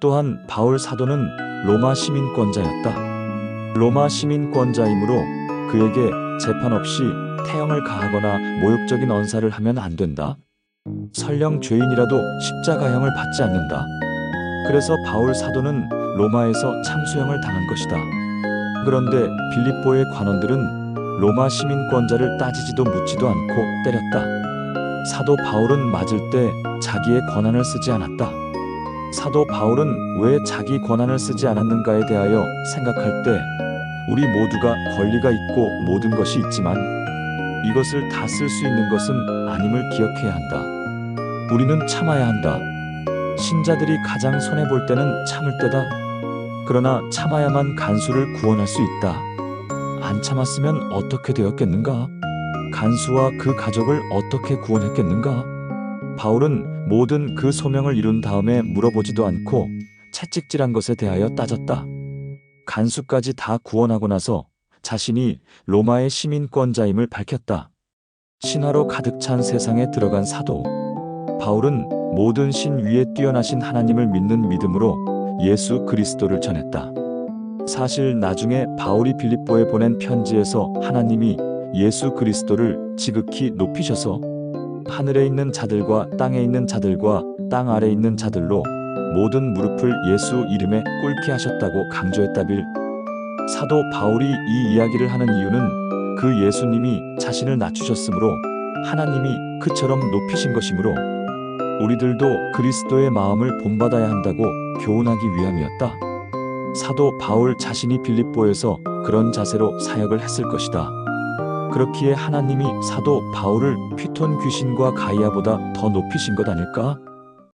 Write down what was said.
또한 바울 사도는 로마 시민권자였다. 로마 시민권자이므로 그에게 재판 없이 태형을 가하거나 모욕적인 언사를 하면 안 된다. 설령 죄인이라도 십자가형을 받지 않는다. 그래서 바울 사도는 로마에서 참수형을 당한 것이다. 그런데 빌립보의 관원들은 로마 시민권자를 따지지도 묻지도 않고 때렸다. 사도 바울은 맞을 때 자기의 권한을 쓰지 않았다. 사도 바울은 왜 자기 권한을 쓰지 않았는가에 대하여 생각할 때 우리 모두가 권리가 있고 모든 것이 있지만 이것을 다 쓸 수 있는 것은 아님을 기억해야 한다. 우리는 참아야 한다. 신자들이 가장 손해볼 때는 참을 때다. 그러나 참아야만 간수를 구원할 수 있다. 안 참았으면 어떻게 되었겠는가? 간수와 그 가족을 어떻게 구원했겠는가? 바울은 모든 그 소명을 이룬 다음에 물어보지도 않고 채찍질한 것에 대하여 따졌다. 간수까지 다 구원하고 나서 자신이 로마의 시민권자임을 밝혔다. 신화로 가득 찬 세상에 들어간 사도. 바울은 모든 신 위에 뛰어나신 하나님을 믿는 믿음으로 예수 그리스도를 전했다. 사실 나중에 바울이 빌립보에 보낸 편지에서 하나님이 예수 그리스도를 지극히 높이셔서 하늘에 있는 자들과 땅에 있는 자들과 땅 아래 있는 자들로 모든 무릎을 예수 이름에 꿇게 하셨다고 강조했다빌 사도 바울이 이 이야기를 하는 이유는 그 예수님이 자신을 낮추셨으므로 하나님이 그처럼 높이신 것이므로 우리들도 그리스도의 마음을 본받아야 한다고 교훈하기 위함이었다. 사도 바울 자신이 빌립보에서 그런 자세로 사역을 했을 것이다. 그렇기에 하나님이 사도 바울을 피톤 귀신과 가이아보다 더 높이신 것 아닐까?